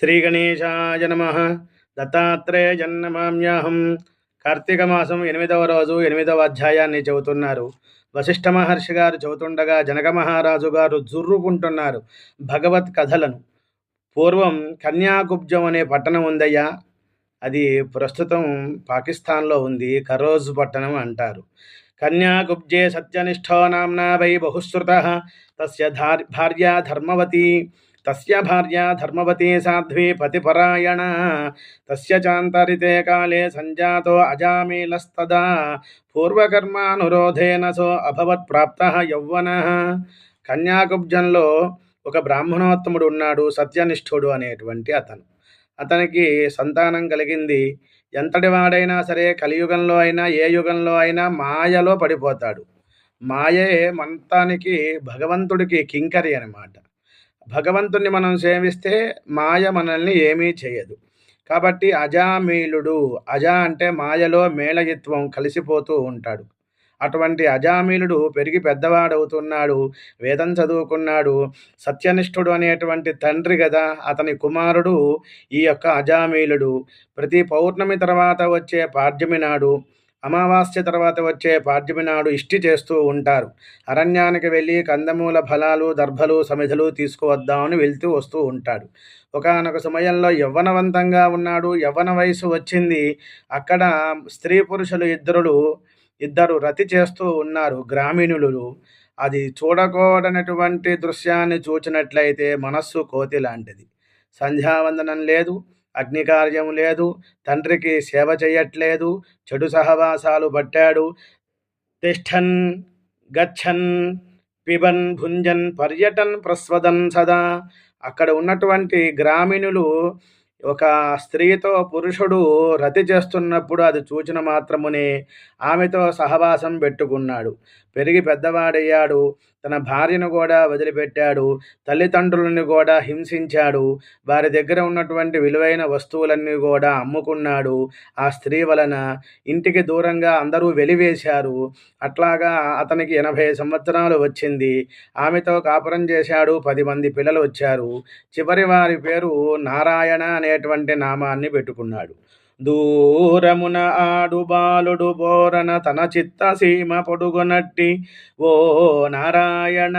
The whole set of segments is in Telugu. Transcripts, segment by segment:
శ్రీగణేశాయ నమ. దత్తాత్రేయన్నమామ్యాహం కార్తీక మాసం ఎనిమిదవ రోజు ఎనిమిదవ అధ్యాయాన్ని చెబుతున్నారు. వశిష్ఠ మహర్షి గారు చెబుతుండగా జనక మహారాజు గారు జుర్రుకుంటున్నారు భగవత్ కథలను. పూర్వం కన్యాకుబ్జం అనే పట్టణం ఉందయ్యా. అది ప్రస్తుతం పాకిస్తాన్లో ఉంది కరోజ్ పట్టణం అంటారు. కన్యాకుబ్జే సత్యనిష్టో నామ్నా వై బహుశ్రుత. తస్య ధార్ భార్య ధర్మవతి. తస్య భార్య ధర్మవతి సాధ్వి పతిపరాయణ. తస్య చాంతరితే కాలే సంజాతో అజామీలస్తదా. పూర్వకర్మానురోధేన సో అభవత్ ప్రాప్త యౌవన. కన్యాకుబ్జంలో ఒక బ్రాహ్మణోత్తముడు ఉన్నాడు సత్యనిష్ఠుడు అనేటువంటి అతను. అతనికి సంతానం కలిగింది. ఎంతటి వాడైనా సరే కలియుగంలో అయినా ఏ యుగంలో అయినా మాయలో పడిపోతాడు. మాయే మంతానికి భగవంతుడికి కింకరి అనమాట భగవంతుణ్ణి మనం సేవిస్తే మాయ మనల్ని ఏమీ చేయదు. కాబట్టి అజామీలుడు అజ అంటే మాయలో మేళయత్వం కలిసిపోతూ ఉంటాడు. అటువంటి అజామీలుడు పెరిగి పెద్దవాడవుతున్నాడు వేదం చదువుకున్నాడు సత్యనిష్ఠుడు అనేటువంటి తండ్రి కదా అతని కుమారుడు ఈ యొక్క అజామీలుడు. ప్రతి పౌర్ణమి తర్వాత వచ్చే పాడ్యమి నాడు అమావాస్య తర్వాత వచ్చే పాడ్యమి నాడు ఇష్టి చేస్తూ ఉంటారు. అరణ్యానికి వెళ్ళి కందమూల ఫలాలు దర్భలు సమిధులు తీసుకువద్దామని వెళ్తూ వస్తూ ఉంటాడు. ఒకనొక సమయంలో యవ్వనవంతంగా ఉన్నాడు. యవ్వన వయసు వచ్చింది. అక్కడ స్త్రీ పురుషులు ఇద్దరులు ఇద్దరు రతి చేస్తూ ఉన్నారు గ్రామీణులు. అది చూడకూడనటువంటి దృశ్యాన్ని చూచినట్లయితే మనస్సు కోతి లాంటిది సంధ్యావందనం లేదు. అగ్నికార్యం లేదు తండ్రికి సేవ చేయట్లేదు చెడు సహవాసాలు పట్టాడు. తిష్టన్ గచ్చన్ పిబన్ భుంజన్ పర్యటన్ ప్రస్వదన్ సదా. అక్కడ ఉన్నటువంటి గ్రామీణులు ఒక స్త్రీతో పురుషుడు రతి చేస్తున్నప్పుడు అది చూచిన మాత్రమునే ఆమెతో సహవాసం పెట్టుకున్నాడు. పెరిగి పెద్దవాడయ్యాడు. తన భార్యను కూడా వదిలిపెట్టాడు. తల్లిదండ్రులను కూడా హింసించాడు. వారి దగ్గర ఉన్నటువంటి విలువైన వస్తువులన్నీ కూడా అమ్ముకున్నాడు. ఆ స్త్రీ వలన ఇంటికి దూరంగా అందరూ వెలివేశారు. అట్లాగా అతనికి ఎనభై సంవత్సరాలు వచ్చింది. ఆమెతో కాపురం చేశాడు. పది మంది పిల్లలు వచ్చారు. చివరి వారి పేరు నారాయణ అనేటువంటి నామాన్ని పెట్టుకున్నాడు. దూరమున ఆడు బాలుడు బోరన తన చిత్త సీమ పొడుగునట్టి ఓ నారాయణ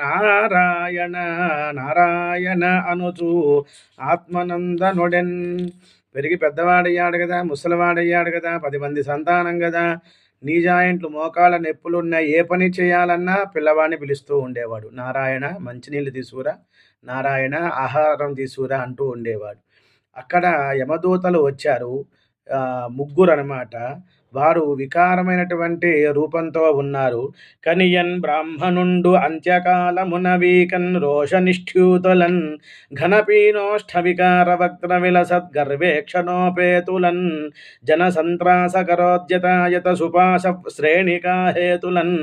నారాయణ నారాయణ అనుచు ఆత్మనందనుడెన్. పెరిగి పెద్దవాడయ్యాడు కదా ముసలివాడయ్యాడు కదా పది మంది సంతానం కదా నీ జాయింట్లు మోకాళ్ళ నొప్పులున్న ఏ పని చేయాలన్నా పిల్లవాడిని పిలుస్తూ ఉండేవాడు. నారాయణ మంచినీళ్ళు తీసుకురా నారాయణ ఆహారం తీసుకురా అంటూ ఉండేవాడు. అక్కడ యమదూతలు వచ్చారు. ముగ్గురు అనమాట వారు వికారమైనటువంటి రూపంతో ఉన్నారు. కనియన్ బ్రాహ్మణుండు అంత్యకాలమున వీకన్ రోషనిష్ఠ్యూతులన్ ఘనపీనోష్ఠ వికార వక్ర విలసద్ గర్వేక్షణోపేతులన్ జన సుపాస సుపాశ శ్రేణికాహేతులన్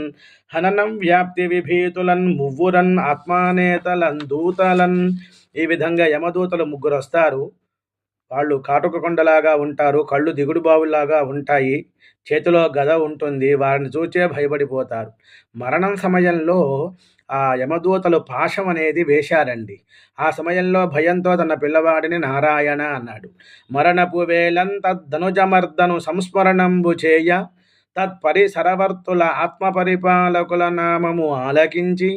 హననం వ్యాప్తి విభీతులన్ మువ్వురన్ ఆత్మానేతలన్ దూతలన్ ఈ విధంగా యమదూతలు ముగ్గురు వస్తారు వాళ్ళు కాటుక కొండలాగా ఉంటారు కళ్ళు దిగుడు బావులాగా ఉంటాయి చేతిలో గద ఉంటుంది వారిని చూచే భయపడిపోతారు. మరణం సమయంలో ఆ యమదూతలు పాశం అనేది వేశారండి. ఆ సమయంలో భయంతో తన పిల్లవాడిని నారాయణ అన్నాడు. మరణపు వేలంతధనుజమర్దను సంస్మరణంబు చేయ తత్పరిసరవర్తుల ఆత్మపరిపాలకుల నామము ఆలకించి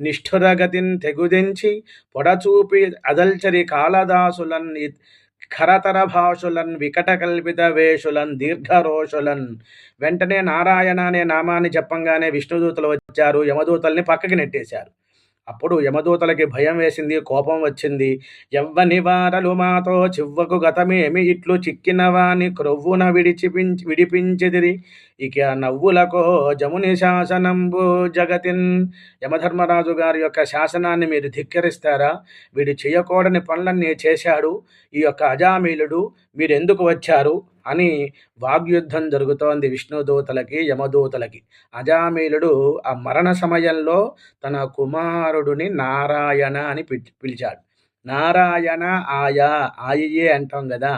నిష్ఠురగతిని తెగుదించి పొడచూపి అదల్చరి కాళదాసులన్ ఖరతర భాషులన్ వికట కల్పిత వేషులన్ దీర్ఘరోషులన్. వెంటనే నారాయణ అనే నామాన్ని చెప్పంగానే విష్ణుదూతలు వచ్చారు యమదూతల్ని పక్కకి నెట్టేశారు. అప్పుడు యమదూతలకి భయం వేసింది కోపం వచ్చింది. ఎవ్వని వారలు మాతో చివ్వకు గతమేమి? ఇట్లు చిక్కినవాని క్రొవ్వున విడిచిపించి విడిపించిదిరి. ఇక నవ్వులకో జముని శాసనంబు జగతిన్. యమధర్మరాజు గారి యొక్క శాసనాన్ని మీరు ధిక్కరిస్తారా? వీడు చేయకూడని పనులన్నీ చేశాడు. ఈ యొక్క అజామీలుడు మీరెందుకు వచ్చారు? అని వాగ్యుద్ధం జరుగుతోంది విష్ణుదూతలకి యమదూతలకి. అజామీలుడు ఆ మరణ సమయంలో తన కుమారుడిని నారాయణ అని పిలిచాడు. నారాయణ ఆయా ఆయియే అంటాం కదా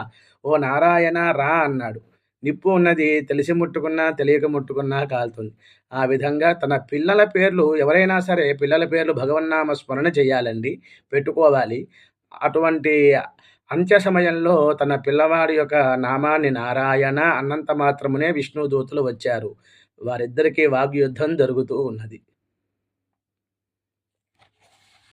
ఓ నారాయణ రా అన్నాడు. నిప్పు ఉన్నది తెలిసి ముట్టుకున్నా తెలియక ముట్టుకున్నా కాలుతుంది. ఆ విధంగా తన పిల్లల పేర్లు ఎవరైనా సరే పిల్లల పేర్లు భగవన్నామ స్మరణ చేయాలండి పెట్టుకోవాలి. అటువంటి అంత్య సమయంలో తన పిల్లవాడి యొక్క నామాన్ని నారాయణ అన్నంత మాత్రమునే విష్ణుదూతులు వచ్చారు. వారిద్దరికీ వాగ్యుద్ధం జరుగుతూ ఉన్నది.